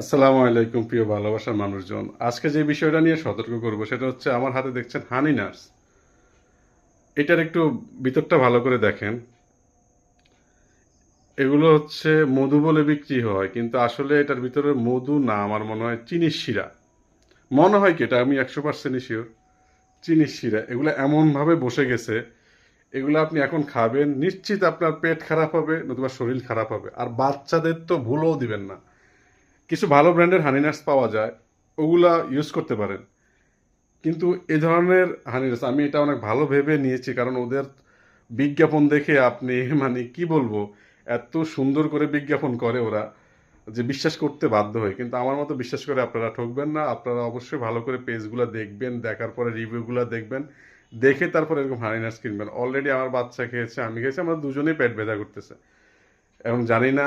আসসালামু আলাইকুম, প্রিয় ভালোবাসার মানুষজন। আজকে যে বিষয়টা নিয়ে সতর্ক করব সেটা হচ্ছে, আমার হাতে দেখছেন হানি নার্স। এটার একটু ভিতরটা ভালো করে দেখেন। এগুলো হচ্ছে মধু বলে বিক্রি হয়, কিন্তু আসলে এটার ভিতরে মধু না, আমার মনে হয় চিনির শিরা। মনে হয় কি, এটা আমি একশো পার্সেন্টই শিওর চিনির শিরা। এগুলো এমনভাবে বসে গেছে, এগুলো আপনি এখন খাবেন, নিশ্চিত আপনার পেট খারাপ হবে, নতুবা শরীর খারাপ হবে। আর বাচ্চাদের তো ভুলও দিবেন না। কিছু ভালো ব্র্যান্ডের হানি নাটস পাওয়া যায়, ওগুলা ইউজ করতে পারেন। কিন্তু এ ধরনের হানি নাটস আমি এটা অনেক ভালো ভেবে নিয়েছি, কারণ ওদের বিজ্ঞাপন দেখে আপনি মানে কি বলব, এত সুন্দর করে বিজ্ঞাপন করে ওরা, যে বিশ্বাস করতে বাধ্য হয়। কিন্তু আমার মতো বিশ্বাস করে আপনারা ঠকবেন না, আপনারা অবশ্যই ভালো করে পেজগুলো দেখবেন, দেখার পরে রিভিউগুলো দেখবেন, দেখে তারপর এরকম হানি নাটস কিনবেন। অলরেডি আমার বাচ্চা খেয়েছে, আমি খেয়েছি, আমরা দুজনেই পেট ব্যথা করতেছে। এবং জানি না